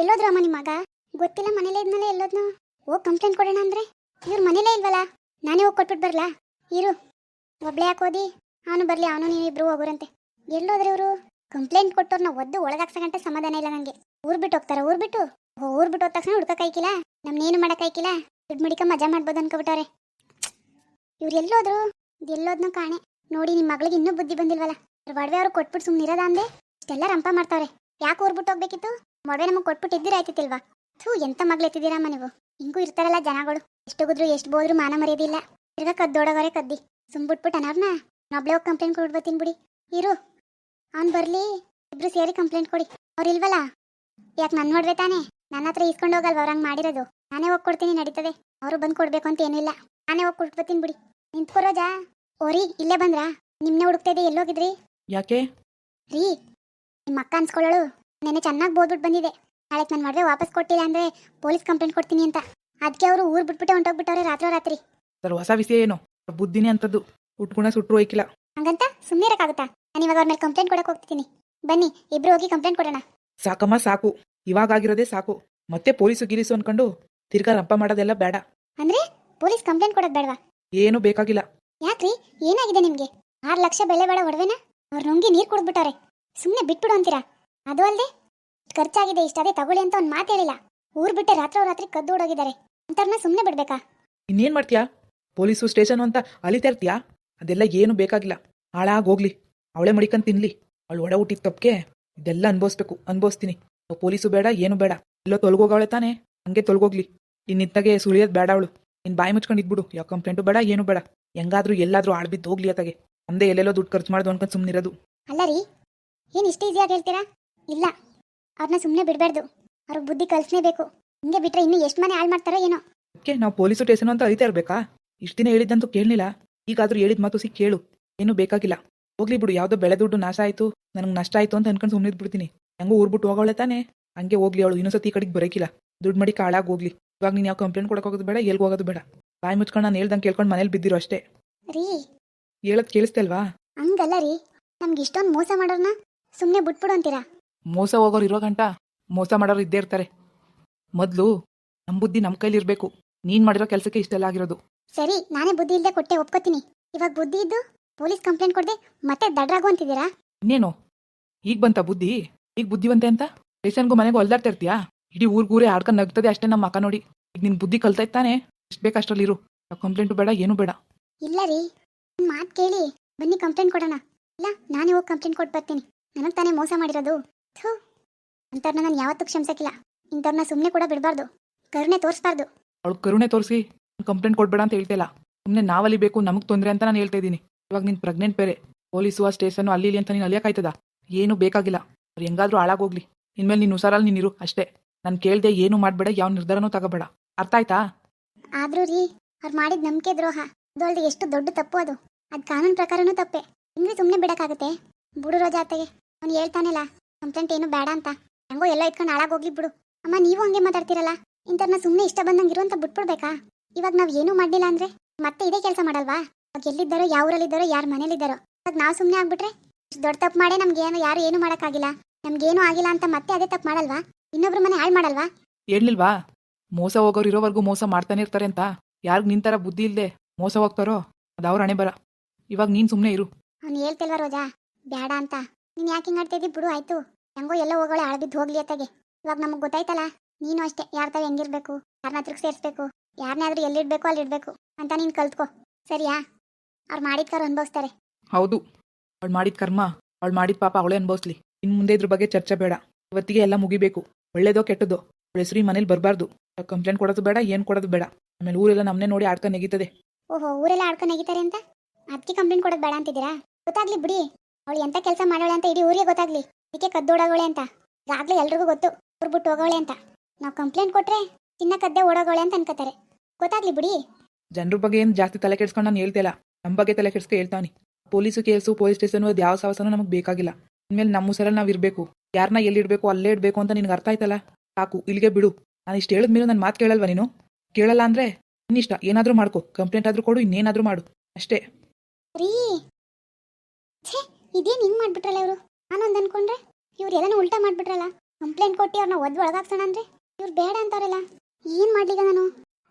ಎಲ್ಲೋದ್ರು ಅಮ್ಮ ನಿಮ್ಮ ಮಗ ಗೊತ್ತಿಲ್ಲ, ಮನೇಲೇ ಇದ್ನಲ್ಲ ಎಲ್ಲೋದ್ನು? ಹೋಗಿ ಕಂಪ್ಲೇಂಟ್ ಕೊಡೋಣ ಅಂದ್ರೆ? ಇವ್ರು ಮನೇಲೇ ಇಲ್ವಲ್ಲ? ನಾನೇ ಹೋಗಿ ಕೊಟ್ಬಿಟ್ಟು ಬರ್ಲಾ? ಇರು. ಒಬ್ಳೆ ಓದಿ ಅವನು ಬರಲಿ, ಅವನು ನೀವಿಬ್ರು ಹೋಗೋರಂತೆ. ಎಲ್ಲೋದ್ರೆ ಇವರು? ಕಂಪ್ಲೇಂಟ್ ಕೊಟ್ಟವ್ರನ್ನ ಒದ್ದು ಒಳಗಾಕ್ಸ ಗಂಟೆ ಸಮಾಧಾನ ಇಲ್ಲ ನನಗೆ ಊರ್ ಬಿಟ್ಟು ಹೋಗ್ತಾರ, ಊರ್ ಬಿಟ್ಟು? ಊರ್ ಬಿಟ್ಟು ಹೋದ ತಕ್ಷಣ ಹುಡ್ಕಕ್ಕಾಯ್ಕಿಲ್ಲ ನಮ್ನೇನು ಮಾಡಕ್ ಆಯ್ಕಿಲ್ಲ ದುಡ್ಡು ಮಡಿಕ ಮಜಾ ಮಾಡ್ಬೋದು ಅನ್ಕೊಬಿಟ್ಟವ್ರೆ. ಇವ್ರು ಎಲ್ಲೋದ್ರು? ಎಲ್ಲೋದ್ನ ಕಾಣೆ. ನೋಡಿ ನಿಮ್ಮ ಮಗಳಿಗೆ ಇನ್ನೂ ಬುದ್ಧಿ ಬಂದಿಲ್ವಲ್ಲ? ಒಡವೆ ಅವ್ರು ಕೊಟ್ಬಿಟ್ಟು ಸುಮ್ಮನೆ ಇರೋದ ಅಂದೆ? ಇಷ್ಟೆಲ್ಲ ರಂಪ ಮಾಡ್ತಾವ್ರೆ. ಯಾಕೆ ಊರ್ ಬಿಟ್ಟು ಹೋಗ್ಬೇಕಿತ್ತು? ಮೊಡವೆ ನಮಗೆ ಕೊಟ್ಬಿಟ್ಟು ಆಯ್ತಿಲ್ವಾ ಥೂ ಎಂತ ಮಗ್ಳು ಎತ್ತಿದ್ದೀರಮ್ಮ ನೀವು? ಹಿಂಗೂ ಇರ್ತಾರಲ್ಲ ಜನಗಳು. ಎಷ್ಟು ಗುದ್ರು ಎಷ್ಟು ಬೋದ್ರು ಮಾನ ಮರ್ಯಾದಿಲ್ಲ ತಿರ್ಗಾ ಕದ್ದೋಡೋಗೋರೆ ಕದ್ದಿ. ಸುಮ್ಬಿಟ್ಬಿಟ್ಟು ಅನವ್ರನ್ನ ನೊಬ್ಳೆ ಹೋಗಿ ಕಂಪ್ಲೇಂಟ್ ಕೊಡ್ಬತ್ತೀನಿ ಬಿಡಿ. ಇರು. ಅವ್ನು ಬರಲಿ. ಇಬ್ರು ಸೇರಿ ಕಂಪ್ಲೇಂಟ್ ಕೊಡಿ. ಅವ್ರಿಲ್ವಲ್ಲ ಯಾಕೆ ನನ್ನ ನೋಡ್ವೆ ತಾನೇ? ನನ್ನ ಹತ್ರ ಇಸ್ಕೊಂಡು ಹೋಗಲ್ವ ಅವ್ರಂಗೆ ಮಾಡಿರೋದು? ನಾನೇ ಹೋಗಿ ಕೊಡ್ತೀನಿ ನಡೀತದೆ. ಅವರು ಬಂದು ಕೊಡ್ಬೇಕು ಅಂತ ಏನಿಲ್ಲ ನಾನೇ ಹೋಗಿ ಕೊಟ್ಬತ್ತೀನಿ ಬಿಡಿ. ನಿಂತ್ಕೊರೋಜಾ ಓರಿ ಇಲ್ಲೇ ಬಂದ್ರಾ? ನಿಮ್ನೆ ಹುಡುಕ್ತಾ ಇದೆ ಎಲ್ಲೋಗಿದ್ರಿ ಯಾಕೆ? ರೀ ನಿಮ್ಮ ಅಕ್ಕ ಅನ್ಸ್ಕೊಳ್ಳೋಳು. ನೆನ್ನೆ ಚೆನ್ನಾಗಿ ಬೋದ್ಬಿಟ್ಟು ಬಂದಿದೆ. ನಾಳೆ ನನ್ನ ಮದುವೆ ವಾಪಸ್ ಕೊಟ್ಟಿಲ್ಲ ಅಂದ್ರೆ ಪೊಲೀಸ್ ಕಂಪ್ಲೇಂಟ್ ಕೊಡ್ತೀನಿ ಅಂತ. ಅದಕ್ಕೆ ಅವರು ಊರು ಬಿಟ್ಬಿಟ್ಟೆ ಹೊಂಟೋಗ್ಬಿಟ್ಟವ್ರೆ ರಾತ್ರೋ ರಾತ್ರಿ ಸರ್ ಹೊಸ ವಿಷಯ ಏನು? ಬುದ್ಧಿನೇ ಅಂತದ್ದು ಉಟ್ಗುಣ ಸುಟ್ರು ಹೋಯ್ಕಿಲ್ಲ. ಹಂಗಂತ ಸುಮ್ಮನೆ ಇರಕ್ಕಾಗುತ್ತಾ? ನಾನು ಇವಾಗ ಅವ್ರ ಮೇಲೆ ಕಂಪ್ಲೇಂಟ್ ಕೊಡಕ್ಕೆ ಹೋಗ್ತೀನಿ ಬನ್ನಿ ಇಬ್ರು ಹೋಗಿ ಕಂಪ್ಲೇಂಟ್ ಕೊಡೋಣ. ಸಾಕಮ್ಮ ಸಾಕು. ಇವಾಗ ಆಗಿರೋದೇ ಸಾಕು. ಮತ್ತೆ ಪೊಲೀಸು ಗಿರೀಸು ಅನ್ಕೊಂಡು ತಿರ್ಗಾ ರಂಪ ಮಾಡೋದೆಲ್ಲ ಬೇಡ. ಅಂದ್ರೆ ಪೊಲೀಸ್ ಕಂಪ್ಲೇಂಟ್ ಕೊಡೋದು ಬೇಡವಾ? ಏನು ಬೇಕಾಗಿಲ್ಲ. ಯಾಕ್ರಿ? ಏನಾಗಿದೆ ನಿಮ್ಗೆ? ಆರ್ ಲಕ್ಷ ಬೆಲೆ ಬೇಡ ಒಡವೆನ? ಅವ್ರ ನುಂಗಿ ನೀರು ಕುಡ್ಬಿಟ್ಟವ್ರೆ ಸುಮ್ಮನೆ ಬಿಟ್ಬಿಡು ಅಂತೀರಾ? ಅದು ಅಲ್ಲದೆ ಖರ್ಚಾಗಿದೆ ಇಷ್ಟಾದೆ ತಗೊಳ್ಳಿ ಅಂತ ಒಂದು ಮಾತು ಹೇಳಿಲ್ಲ. ಊರ್ ಬಿಟ್ಟೆ ರಾತ್ರೋ ರಾತ್ರಿ ಕದ್ದು ಓಡೋಗಿದ್ದಾರೆ. ಅಂತರ್ನ ಸುಮ್ಮನೆ ಬಿಡ್ಬೇಕಾ? ಇನ್ನೇನ್ ಮಾಡ್ತೀಯಾ? ಪೊಲೀಸು ಸ್ಟೇಷನ್ ಅಂತ ಅಲಿತಾ ಇರ್ತೀಯಾ? ಅದೆಲ್ಲ ಏನು ಬೇಕಾಗಿಲ್ಲ. ಹಾಳಾಗ ಹೋಗ್ಲಿ. ಅವಳೆ ಮಡಿಕಂತ ತಿನ್ಲಿ. ಅವಳು ಒಡ ಹುಟ್ಟಿದ ತಪ್ಪಿಗೆ ಇದೆಲ್ಲ ಅನ್ಭವಿಸ್ಬೇಕು. ಅನ್ಭವಿಸ್ತೀನಿ. ಪೊಲೀಸು ಬೇಡ ಏನು ಬೇಡ. ಎಲ್ಲೋ ತೊಲಗೋಗವಳೆ ತಾನೆ? ಹಂಗೆ ತೊಲಗೋಗ್ಲಿ. ಇನ್ನಿತ್ತಾಗೆ ಸುಳಿಯೋದ್ ಬೇಡ ಅವಳು. ಇನ್ ಬಾಯಿ ಮುಚ್ಕೊಂಡು ಇದ್ಬಿಡು. ಯಾವ ಕಂಪ್ಲೇಂಟು ಬೇಡ ಏನು ಬೇಡ. ಹೆಂಗಾದ್ರೂ ಎಲ್ಲಾದ್ರೂ ಆಳ್ಬಿದ್ದು ಹೋಗ್ಲಿ ಅತ್ತಾಗೆ. ಅಂದೇ ಎಲ್ಲೆಲ್ಲೋ ದುಡ್ಡು ಖರ್ಚು ಮಾಡ್ದು ಅನ್ಕೊಂಡು ಸುಮ್ಮನಿರೋದು ಅಲ್ಲ ರೀ ಏನು ಇಷ್ಟು ಈಸಿಯಾಗಿ ಹೇಳ್ತೀರಾ? ಇಲ್ಲ ಅವ್ರನ್ನ ಸುಮ್ಮನೆ ಬಿಡಬಾರ್ದು. ಅವ್ರಿಗೆ ಬುದ್ಧಿ ಕಲಿಸ್ಲೇಬೇಕು ಹಿಂಗೆ ಬಿಟ್ರೆ ಇನ್ನೂ ಎಷ್ಟು ಮನೆ ಹಾಳು ಮಾಡ್ತಾರೋ ಏನೋ. ಅದಕ್ಕೆ ನಾವು ಪೊಲೀಸ್ ಸ್ಟೇಷನ್ ಅಂತ ಅರಿತಾ ಇರ್ಬೇಕಾ? ಇಷ್ಟು ದಿನ ಹೇಳಿದ್ದಂತೂ ಕೇಳಲಿಲ್ಲ. ಈಗಾದ್ರೂ ಹೇಳಿದ ಮಾತು ಸಿಕ್ಕಿ ಕೇಳು. ಏನು ಬೇಕಾಗಿಲ್ಲ. ಹೋಗ್ಲಿ ಬಿಡು ಯಾವ್ದೋ ಬೆಳೆ ದುಡ್ಡು ನಾಶ ಆಯ್ತು ನನಗೆ ನಷ್ಟ ಆಯ್ತು ಅಂತ ಅನ್ಕೊಂಡು ಸುಮ್ಮನೆ ಬಿಡ್ತೀನಿ ಹೆಂಗೂ ಊರ್ ಬಿಟ್ಟು ಹೋಗೋಳೆ ತಾನೆ. ಹಂಗೆ ಹೋಗ್ಲಿ ಅವಳು ಇನ್ನೊಂದ್ಸತಿ ಈ ಕಡೆಗೆ ಬರೋಕಿಲ್ಲ. ದುಡ್ಡು ಮಾಡಿ ಕಾಳಾಗಿ ಹೋಗ್ಲಿ. ಇವಾಗ ನೀನು ಯಾವ ಕಂಪ್ಲೇಂಟ್ ಕೊಡಕ್ಕೆ ಹೋಗೋದು ಬೇಡ ಎಲ್ಗೆ ಹೋಗೋದು ಬೇಡ. ಬಾಯಿ ಮುಚ್ಕೊಂಡು ನಾನು ಹೇಳ್ದಂಗೆ ಕೇಳ್ಕೊಂಡು ಮನೇಲಿ ಬಿದ್ದಿರೋ ಅಷ್ಟೇ. ರೀ. ಹೇಳೋದು ಕೇಳಿಸ್ತಲ್ವಾ ಹಂಗಲ್ಲ ರೀ. ನಮ್ಗೆ ಇಷ್ಟೊಂದು ಮೋಸ ಮಾಡೋರ್ನ ಸುಮ್ಮನೆ ಬಿಟ್ಬಿಡು ಅಂತೀರಾ? ಮೋಸ ಹೋಗೋರು ಇರೋ ಗಂಟ ಮೋಸ ಮಾಡೋರು ಇದ್ದೇ ಇರ್ತಾರೆ. ಮೊದ್ಲು ನಮ್ಮ ಬುದ್ಧಿ ನಮ್ಮ ಕೈಲಿ ಇರಬೇಕು. ನೀನು ಮಾಡಿರೋ ಕೆಲಸಕ್ಕೆ ಇಷ್ಟೆಲ್ಲ ಆಗಿರೋದು. ಸರಿ ನಾನೇ ಬುದ್ಧಿ ಇಲ್ಲದೆ ಕೊಟ್ಟೆ ಒಪ್ಕೋತೀನಿ. ಇವಾಗ ಬುದ್ಧಿ ಇದ್ದು ಪೊಲೀಸ್ ಕಂಪ್ಲೇಂಟ್ ಕೊಡದೆ ಮತ್ತೆ ದಡ್ರಾಗು ಅಂತಿದ್ದೀರಾ? ಇನ್ನೇನು? ಈಗ ಬಂತ ಬುದ್ಧಿ? ಈಗ ಬುದ್ಧಿವಂತೆ ಅಂತ? ಸ್ಟೇಷನ್ಗೂ ಮನೆಗೂ ಹೊಲ್ದಾಡ್ತಾ ಇರ್ತೀಯಾ? ಇಡೀ ಊರ್ಗೂರೇ ಆಡ್ಕೊಂಡು ನಗ್ತದೆ ಅಷ್ಟೇ ನಮ್ಮ ಅಕ್ಕ ನೋಡಿ. ಈಗ ನಿನ್ ಬುದ್ಧಿ ಕಲ್ತೈತಾನೆ ಎಷ್ಟು ಬೇಕು ಅಷ್ಟರಲ್ಲಿ ಇರು. ಕಂಪ್ಲೇಂಟು ಬೇಡ ಏನು ಬೇಡ. ಇಲ್ಲ ರೀ ಮಾತು ಕೇಳಿ. ಬನ್ನಿ ಕಂಪ್ಲೇಂಟ್ ಕೊಡೋಣ. ಇಲ್ಲ ನಾನೇ ಹೋಗಿ ಕಂಪ್ಲೇಂಟ್ ಕೊಟ್ಟು ಬರ್ತೀನಿ. ನನಗೆ ತಾನೇ ಮೋಸ ಮಾಡಿರೋದು. ಥೂ ಅಂಥವ್ರನ್ನ ನಾನು ಯಾವತ್ತೂ ಕ್ಷಮಿಸಕ್ಕಿಲ್ಲ. ಇಂಥವ್ರನ್ನ ಸುಮ್ಮನೆ ಕೂಡ ಬಿಡಬಾರ್ದು. ಕರುಣೆ ತೋರಿಸ್ಬಾರ್ದು. ಅವಳು ಕರುಣೆ ತೋರಿಸಿ ಕಂಪ್ಲೇಂಟ್ ಕೊಡ್ಬೇಡ ಅಂತ ಹೇಳ್ತಿಲ್ಲ ಸುಮ್ಮನೆ ನಾವಲ್ಲಿ ಬೇಕು ನಮಗೆ ತೊಂದರೆ ಅಂತ ನಾನು ಹೇಳ್ತಾ ಇದ್ದೀನಿ ಇವಾಗ ನೀನು ಪ್ರೆಗ್ನೆಂಟ್ ಬೇರೆ. ಪೊಲೀಸು ಆ ಸ್ಟೇಷನ್ ಅಲ್ಲಿ ಇಲ್ಲಿ ಅಂತ ನೀನು ಅಲಿಯಕ್ಕಾಯ್ತದ ಏನು ಬೇಕಾಗಿಲ್ಲ. ಅವ್ರು ಹೆಂಗಾದ್ರೂ ಹಾಳಾಗೋಗ್ಲಿ. ಇನ್ಮೇಲೆ ನೀನು ಹುಷಾರಲ್ಲಿ ನೀನಿರು ಅಷ್ಟೇ. ನಾನು ಕೇಳ್ದೆ ಏನು ಮಾಡಬೇಡ ಯಾವ ನಿರ್ಧಾರನೂ ತಗೋಬೇಡ. ಅರ್ಥ ಆಯ್ತಾ? ಆದ್ರೂ ರೀ ಅವ್ರು ಮಾಡಿದ ನಂಬಿಕೆ ದ್ರೋಹ. ಅದು ಅಲ್ದೆ ಎಷ್ಟು ದೊಡ್ಡ ತಪ್ಪು ಅದು. ಅದು ಕಾನೂನು ಪ್ರಕಾರನೂ ತಪ್ಪೆ. ಹಿಂಗೆ ಸುಮ್ಮನೆ ಬಿಡಕ್ಕಾಗತ್ತೆ? ಬಿಡು ರೋಜಾ ಅತ್ತಗೆ. ಅವ್ನು ಹೇಳ್ತಾನಲ್ಲ. ಕಂಪ್ಲೇಂಟ್ ಏನು ಬೇಡ ಅಂತ. ಹೆಂಗೋ ಎಲ್ಲ ಇಟ್ಕೊಂಡು ಹಾಳಾಗೋಗ್ಲಿ ಬಿಡು. ಅಮ್ಮ ನೀವು ಹಂಗೆ ಮಾತಾಡ್ತಿರಲ್ಲ? ಇಂಥವ್ರನ್ನ ಸುಮ್ಮನೆ ಇಷ್ಟ ಬಂದಂಗೆ ಇರುವಂತ ಬಿಟ್ಬಿಡ್ಬೇಕಾ? ಇವಾಗ ನಾವು ಏನೂ ಮಾಡಲಿಲ್ಲ ಅಂದ್ರೆ? ಮತ್ತೆ ಇದೇ ಕೆಲಸ ಮಾಡಲ್ವಾ? ಇವಾಗ ಎಲ್ಲಿದ್ದಾರೋ ಯಾವ ಊರಲ್ಲಿದ್ದಾರೋ ಯಾರ ಮನೇಲಿದ್ದಾರೋ ಇವಾಗ ನಾವು ಸುಮ್ಮನೆ ಆಗ್ಬಿಟ್ರೆ? ಇಷ್ಟು ದೊಡ್ಡ ತಪ್ಪು ಮಾಡೇ ನಮ್ಗೆ ಏನು ಯಾರು ಏನು ಮಾಡೋಕ್ಕಾಗಿಲ್ಲ. ನಮ್ಗೇನು ಆಗಿಲ್ಲ ಅಂತ ಮತ್ತೆ ಅದೇ ತಪ್ಪು ಮಾಡಲ್ವಾ? ಇನ್ನೊಬ್ರ ಮನೆ ಹಾಳು ಮಾಡಲ್ವಾ? ಹೇಳ್ಲಿಲ್ವಾ? ಮೋಸ ಹೋಗೋರು ಇರೋವರೆಗೂ ಮೋಸ ಮಾಡ್ತಾನೆ ಇರ್ತಾರೆ ಅಂತ. ಯಾರಿಗೆ ನಿನ್ ಥರ ಬುದ್ಧಿ ಇಲ್ಲದೆ ಮೋಸ ಹೋಗ್ತಾರೋ? ಅದು ಅವ್ರ ಹಣೆ ಬರ. ಇವಾಗ ನೀನು ಸುಮ್ಮನೆ ಇರು. ಅವ್ನು ಹೇಳ್ತಿಲ್ವಾ ರೋಜಾ? ಬೇಡ ಅಂತ. ನೀನು ಯಾಕೆ ಹಿಂಗೆ ಆಡ್ತಿದ್ದಿ ಬಿಡು ಆಯ್ತು. ಹೆಂಗೋ ಎಲ್ಲ ಹೋಗೋಳೆ ಅಳಬಿದ್ದು ಹೋಗ್ಲಿ ಅತ್ತಾಗೆ. ಇವಾಗ ನಮಗೆ ಗೊತ್ತಾಯ್ತಲ್ಲ ನೀನು ಅಷ್ಟೇ ಯಾರ ತಾವ ಹೆಂಗಿರ್ಬೇಕು ಯಾರನ್ನ ಹತ್ರಕ್ಕೆ ಸೇರಿಸ್ಬೇಕು ಯಾರನ್ನಾದ್ರೂ ಎಲ್ಲಿಡ್ಬೇಕು ಅಲ್ಲಿ ಇಡ್ಬೇಕು ಅಂತ ನೀನು ಕಲ್ತ್ಕೋ. ಸರಿಯಾ? ಅವ್ರು ಮಾಡಿದ ಕಾರ್ ಅನುಭವಿಸ್ತಾರೆ. ಹೌದು. ಅವಳು ಮಾಡಿದ ಕರ್ಮ ಅವಳು ಮಾಡಿದ ಪಾಪ ಅವಳೇ ಅನ್ಭವಿಸ್ಲಿ. ಇನ್ನು ಮುಂದೆ ಇದ್ರ ಬಗ್ಗೆ ಚರ್ಚೆ ಬೇಡ. ಇವತ್ತಿಗೆ ಎಲ್ಲ ಮುಗಿಬೇಕು. ಒಳ್ಳೇದೋ ಕೆಟ್ಟದೋ ಅವಳ ಹೆಸರು ಮನೇಲಿ ಬರಬಾರ್ದು. ಕಂಪ್ಲೇಂಟ್ ಕೊಡೋದು ಬೇಡ ಏನು ಕೊಡೋದು ಬೇಡ. ಆಮೇಲೆ ಊರೆಲ್ಲ ನಮ್ಮನೆ ನೋಡಿ ಆಡ್ಕೊಂಡು ನೆಗಿತದೆ. ಓಹೋ ಊರೆಲ್ಲ ಆಡ್ಕೊಂಡು ನೆಗಿತಾರೆ ಅಂತ? ಅದಕ್ಕೆ ಕಂಪ್ಲೇಂಟ್ ಕೊಡೋದು ಬೇಡ ಅಂತಿದ್ದೀರಾ? ಗೊತ್ತಾಗ್ಲಿ ಬಿಡಿ. ಅವಳು ಎಂತ ಕೆಲಸ ಮಾಡೋಳೆ ಅಂತ ಇಡೀ ಊರಿಗೆ ಗೊತ್ತಾಗ್ಲಿ. ಅದಕ್ಕೆ ಕದ್ದೋಡೋಗೋಳೆ ಅಂತ. ಈಗಾಗಲೇ ಎಲ್ರಿಗೂ ಗೊತ್ತು. ಊರ್ ಬಿಟ್ಟು ಹೋಗೋಳೆ ಅಂತ. ನಾವು ಕಂಪ್ಲೇಂಟ್ ಕೊಟ್ರೆ ಚಿನ್ನ ಕದ್ದೆ ಓಡೋಗೋಳೆ ಅಂತ ಅನ್ಕೋತಾರೆ ಗೊತ್ತಾಗ್ಲಿ ಬಿಡಿ. ಜನರ ಬಗ್ಗೆ ಏನು ಜಾಸ್ತಿ ತಲೆ ಕೆಡ್ಸ್ಕೊಂಡು ನಾನು ಹೇಳ್ತಿಲ್ಲ ನಮ್ಮ ಬಗ್ಗೆ ತಲೆ ಕೆಡ್ಸ್ಕೊ ಹೇಳ್ತಾನೆ ಪೊಲೀಸು ಕೇಸು ಪೊಲೀಸ್ ಸ್ಟೇಷನ್ ಅದು ಯಾವ ಸಾವಸನೂ ನಮಗೆ ಬೇಕಾಗಿಲ್ಲ. ಇನ್ಮೇಲೆ ನಮ್ಮ ಸರ ನಾವು ಇರಬೇಕು. ಯಾರನ್ನ ಎಲ್ಲಿ ಇಡಬೇಕು ಅಲ್ಲೇ ಇಡಬೇಕು ಅಂತ ನಿನ್ಗೆ ಅರ್ಥ ಆಯ್ತಲ್ಲ? ಸಾಕು ಇಲ್ಲಿಗೆ ಬಿಡು. ನಾನು ಇಷ್ಟು ಹೇಳಿದ್ಮೇಲೆ ನನ್ನ ಮಾತು ಕೇಳಲ್ವ ನೀನು? ಕೇಳಲ್ಲ ಅಂದ್ರೆ ಇನ್ನಿಷ್ಟ. ಏನಾದರೂ ಮಾಡ್ಕೊ. ಕಂಪ್ಲೇಂಟ್ ಆದರೂ ಕೊಡು ಇನ್ನೇನಾದರೂ ಮಾಡು. ಅಷ್ಟೇ. ರೀ ಇದೇನು ಹಿಂಗೆ ಮಾಡ್ಬಿಟ್ರಲ್ಲ ಇವರು? ನಾನೊಂದು ಅನ್ಕೊಂಡ್ರೆ, ಇವ್ರು ಎಲ್ಲನೂ ಉಲ್ಟಾ ಮಾಡ್ಬಿಟ್ರಲ್ಲ? ಕಂಪ್ಲೇಂಟ್ ಕೊಟ್ಟು ಅವ್ರನ್ನ ಒದ್ದು ಒಳಗಾಕ್ಸೋಣ ಅಂದ್ರೆ? ಇವ್ರು ಬೇಡ ಅಂತಾರಲ್ಲ. ಏನು ಮಾಡ್ಲಿಗ ನಾನು?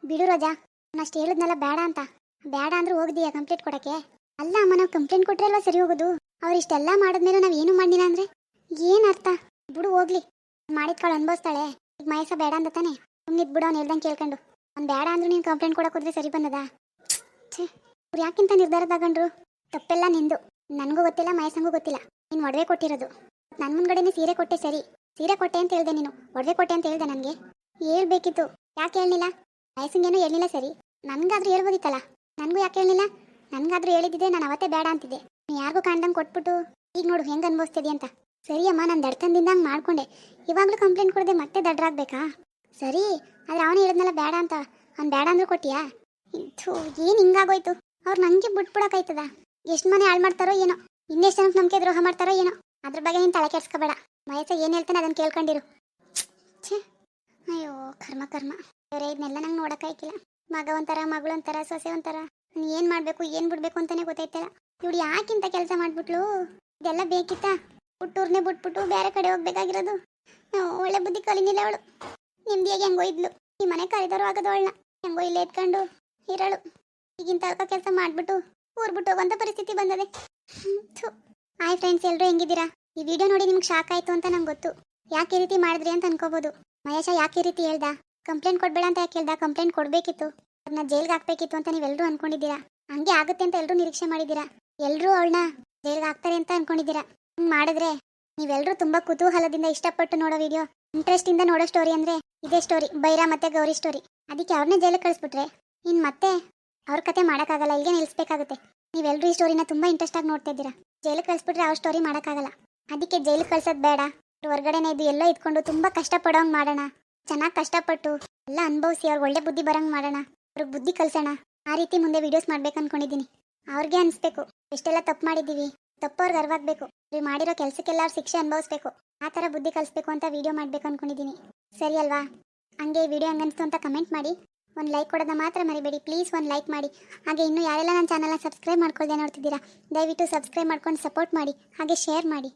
ಬಿಡು ರಜಾ, ನಾನು ಅಷ್ಟು ಹೇಳಿದ್ನಲ್ಲ ಬೇಡ ಅಂತ. ಬೇಡ ಅಂದ್ರೆ ಹೋಗ್ದೀಯ ಕಂಪ್ಲೇಂಟ್ ಕೊಡೋಕ್ಕೆ? ಅಲ್ಲ ಅಮ್ಮ, ನಾವು ಕಂಪ್ಲೇಂಟ್ ಕೊಟ್ಟರೆ ಅಲ್ವಾ ಸರಿ ಹೋಗೋದು? ಅವ್ರು ಇಷ್ಟೆಲ್ಲ ಮಾಡಿದ್ಮೇಲೆ ನಾವು ಏನು ಮಾಡಿಲ್ಲ ಅಂದ್ರೆ? ಏನು ಅರ್ಥ? ಬಿಡು, ಹೋಗ್ಲಿ. ಮಾಡಿದ ಕಾಳು ಅನ್ಭವಿಸ್ತಾಳೆ. ಈಗ ಮಯಸ ಬೇಡ ಅಂತ ತಾನೆ? ಸುಮ್ಮನಿದ್ ಬಿಡು, ಅವ್ನು ಹೇಳ್ದಂಗೆ ಕೇಳ್ಕೊಂಡು. ಅವ್ನು ಬೇಡ ಅಂದ್ರೆ ನೀನು ಕಂಪ್ಲೇಂಟ್ ಕೊಡೋಕೆ ಹೋದ್ರೆ ಸರಿ ಬಂದದ? ಛೇ ಅವ್ರು ಯಾಕಿಂತ ನಿರ್ಧಾರ ತಗೊಂಡ್ರು ತಪ್ಪೆಲ್ಲ ನಿಂದು. ನನಗೂ ಗೊತ್ತಿಲ್ಲ ಮಯಸಂಗೂ ಗೊತ್ತಿಲ್ಲ. ನೀನು ಒಡವೆ ಕೊಟ್ಟಿರೋದು. ನನ್ನ ಮುಂದ್ಗಡೆನೆ ಸೀರೆ ಕೊಟ್ಟೆ ಸರಿ. ಸೀರೆ ಕೊಟ್ಟೆ ಅಂತ ಹೇಳ್ದೆ ನೀನು. ಒಡವೆ ಕೊಟ್ಟೆ ಅಂತ ಹೇಳ್ದೆ ನನಗೆ. ಹೇಳ್ಬೇಕಿತ್ತು. ಯಾಕೆ ಹೇಳಲಿಲ್ಲ? ಮಯಸಂಗೇನೋ ಹೇಳಿಲ್ಲ ಸರಿ. ನನಗಾದ್ರೂ ಹೇಳ್ಬೋದಿತ್ತಲ್ಲ? ನನಗೂ ಯಾಕೆ ಹೇಳಲಿಲ್ಲ? ನನಗಾದ್ರೂ ಹೇಳಿದ್ದೆ ನಾನು ಅವತ್ತೇ ಬೇಡ ಅಂತಿದ್ದೆ. ನೀ ಯಾರಿಗೂ ಕಾಣ್ದಂಗೆ ಕೊಟ್ಬಿಟ್ಟು, ಈಗ ನೋಡು ಹೆಂಗೆ ಅನ್ಭವಿಸ್ತಿದ್ಯ ಅಂತ. ಸರಿ ಅಮ್ಮ, ನಾನು ದಡ್ತನದಿಂದ ಹಂಗೆ ಮಾಡ್ಕೊಂಡೆ. ಇವಾಗಲೂ ಕಂಪ್ಲೇಂಟ್ ಕೊಡದೆ ಮತ್ತೆ ದಡ್ರಾಗಬೇಕಾ? ಸರಿ, ಆದರೆ ಅವನು ಹೇಳಿದ್ನಲ್ಲ ಬೇಡ ಅಂತ. ಅವ್ನು ಬೇಡ ಅಂದ್ರೂ ಕೊಟ್ಟಿಯಾ? ಥೂ ಏನು ಹಿಂಗಾಗೋಯ್ತು? ಅವ್ರು ನನಗೆ ಬಿಟ್ಬಿಡಕ್ಕಾಯ್ತದ ಎಷ್ಟು ಮನೆ ಹಾಳು ಮಾಡ್ತಾರೋ ಏನೋ, ಇನ್ನೆಷ್ಟು ಜನಕ್ಕೆ ನಂಬಿಕೆ ದ್ರೋಹ ಮಾಡ್ತಾರೋ ಏನೋ, ಅದ್ರ ಬಗ್ಗೆ ನೀನು ತಲೆ ಕೆಡ್ಸ್ಕೋಬೇಡ. ಮಯಸ ಏನು ಹೇಳ್ತಾನೆ ಅದನ್ನು ಕೇಳ್ಕೊಂಡಿರು. ಅಯ್ಯೋ, ಕರ್ಮ ಕರ್ಮ. ಬೇರೆ ಇದನ್ನೆಲ್ಲ ನಂಗೆ ನೋಡೋಕ್ಕಾಯ್ಕಿಲ್ಲ ಮಗ ಒಂಥರ, ಮಗಳು ಒಂಥರ, ಸೊಸೆ ಒಂಥರ. ಏನು ಮಾಡಬೇಕು, ಏನು ಬಿಡಬೇಕು ಅಂತಾನೆ ಗೊತ್ತಾಯ್ತಲ್ಲ. ಇವಳು ಯಾಕಿಂತ ಕೆಲಸ ಮಾಡ್ಬಿಟ್ಲು? ಇದೆಲ್ಲ ಬೇಕಿತ್ತಾ? ಹುಟ್ಟೂರ್ನೇ ಬಿಟ್ಬಿಟ್ಟು ಬೇರೆ ಕಡೆ ಹೋಗ್ಬೇಕಾಗಿರೋದು? ಒಳ್ಳೆ ಬುದ್ಧಿ ಕಲಿನಿಲ್ಲ ಅವಳು. ನಿಮ್ದಿಯಾಗಿ ಹೆಂಗೋ ಇದ್ಲು. ಈ ಮನೆ ಕರೆದವರು ಆಗೋದು ಅವಳನ್ನ ಹೆಂಗೋ ಇಲ್ಲೇ ಇಟ್ಕೊಂಡು ಇರಳು. ಈಗಿನ ತಲ್ಕ ಕೆಲಸ ಮಾಡ್ಬಿಟ್ಟು ಊರ್ ಬಿಟ್ಟು ಹೋಗುವಂತ ಪರಿಸ್ಥಿತಿ ಬಂದದೆ. ಹಾಯ್ ಫ್ರೆಂಡ್ಸ್ ಎಲ್ಲರೂ ಹೆಂಗಿದ್ದೀರಾ? ಈ ವಿಡಿಯೋ ನೋಡಿ ನಿಮ್ಗೆ ಶಾಕ್ ಆಯ್ತು ಅಂತ ನಂಗೆ ಗೊತ್ತು. ಯಾಕೆ ಈ ರೀತಿ ಮಾಡಿದ್ರಿ ಅಂತ ಅನ್ಕೋಬಹುದು ಮಹೇಶ ಯಾಕೆ ರೀತಿ ಹೇಳ್ದ? ಕಂಪ್ಲೇಂಟ್ ಕೊಡ್ಬೇಡ ಅಂತ ಯಾಕೆ ಹೇಳ್ದ? ಕಂಪ್ಲೇಂಟ್ ಕೊಡ್ಬೇಕಿತ್ತು. ಅವ್ರನ್ನ ಜೈಲ್ಗೆ ಹಾಕ್ಬೇಕಿತ್ತು ಅಂತ ನೀವೆಲ್ಲರೂ ಅನ್ಕೊಂಡಿದ್ದೀರಾ? ಹಂಗೆ ಆಗುತ್ತೆ ಅಂತ ಎಲ್ಲರೂ ನಿರೀಕ್ಷೆ ಮಾಡಿದ್ದೀರಾ? ಎಲ್ಲರೂ ಅವಳನ್ನ ಜೈಲ್ಗೆ ಹಾಕ್ತಾರೆ ಅಂತ ಅನ್ಕೊಂಡಿದ್ದೀರಾ? ಹಂಗ್ ಮಾಡಿದ್ರೆ ನೀವೆಲ್ಲರೂ ತುಂಬಾ ಕುತೂಹಲದಿಂದ ಇಷ್ಟಪಟ್ಟು ನೋಡೋ ವಿಡಿಯೋ ಇಂಟ್ರೆಸ್ಟ್ ಇಂದ ನೋಡೋ ಸ್ಟೋರಿ ಅಂದ್ರೆ ಇದೇ ಸ್ಟೋರಿ ಬೈರಾ ಮತ್ತೆ ಗೌರಿ ಸ್ಟೋರಿ ಅದಕ್ಕೆ ಅವ್ರನ್ನೇ ಜೈಲಿಗೆ ಕಳಿಸ್ಬಿಟ್ರೆ. ಇನ್ ಮತ್ತೆ ಅವ್ರ ಕತೆ ಮಾಡೋಕ್ಕಾಗಲ್ಲ, ಇಲ್ಲಿಗೆ ನಿಲ್ಲಿಸ್ಬೇಕಾಗುತ್ತೆ ನೀವೆಲ್ಲರೂ ಈ ಸ್ಟೋರಿನ ತುಂಬ ಇಂಟ್ರೆಸ್ಟಾಗಿ ನೋಡ್ತಾ ಇದ್ದೀರಾ. ಜೈಲಿಗೆ ಕಳಿಸ್ಬಿಟ್ರೆ ಅವ್ರ ಸ್ಟೋರಿ ಮಾಡೋಕ್ಕಾಗಲ್ಲ. ಅದಕ್ಕೆ ಜೈಲಿಗೆ ಕಳ್ಸೋದು ಬೇಡ. ಹೊರಗಡೆನೇ ಇದು ಎಲ್ಲೋ ಇದ್ಕೊಂಡು ತುಂಬ ಕಷ್ಟಪಡೋಂಗೆ ಮಾಡೋಣ. ಚೆನ್ನಾಗಿ ಕಷ್ಟಪಟ್ಟು ಎಲ್ಲ ಅನುಭವಿಸಿ ಅವ್ರಿಗೆ ಒಳ್ಳೆ ಬುದ್ಧಿ ಬರೋಂಗೆ ಮಾಡೋಣ. ಅವ್ರಿಗೆ ಬುದ್ಧಿ ಕಲ್ಸೋಣ. ಆ ರೀತಿ ಮುಂದೆ ವಿಡಿಯೋಸ್ ಮಾಡ್ಬೇಕು ಅನ್ಕೊಂಡಿದ್ದೀನಿ. ಅವ್ರಿಗೆ ಅನಿಸ್ಬೇಕು. ಎಷ್ಟೆಲ್ಲ ತಪ್ಪು ಮಾಡಿದ್ದೀವಿ. ತಪ್ಪು ಅವ್ರಿಗೆ ಅರ್ವಾಗಬೇಕು ಇವ್ರು ಮಾಡಿರೋ ಕೆಲಸಕ್ಕೆಲ್ಲ ಅವ್ರು ಶಿಕ್ಷೆ ಅನುಭವಿಸ್ಬೇಕು. ಆ ಥರ ಬುದ್ಧಿ ಕಲಿಸ್ಬೇಕು ಅಂತ ವೀಡಿಯೋ ಮಾಡ್ಬೇಕು ಅನ್ಕೊಂಡಿದ್ದೀನಿ. ಸರಿ ಅಲ್ವಾ? ಹಂಗೆ ವಿಡಿಯೋ ಹಂಗನ್ಸ್ತು ಅಂತ ಕಮೆಂಟ್ ಮಾಡಿ. ಒಂದು ಲೈಕ್ ಕೊಡೋದನ್ನ ಮಾತ್ರ ಮರಿಬೇಡಿ. ಪ್ಲೀಸ್ ಒಂದು ಲೈಕ್ ಮಾಡಿ. ಹಾಗೆ ಇನ್ನೂ ಯಾರೆಲ್ಲ ನನ್ನ ಚಾನಲ್ನ ಸಬ್ಸ್ಕ್ರೈಬ್ ಮಾಡ್ಕೊಳ್ದೆ ನೋಡ್ತಿದ್ದೀರಾ, ದಯವಿಟ್ಟು ಸಬ್ಸ್ಕ್ರೈಬ್ ಮಾಡ್ಕೊಂಡು ಸಪೋರ್ಟ್ ಮಾಡಿ. ಹಾಗೆ ಶೇರ್ ಮಾಡಿ.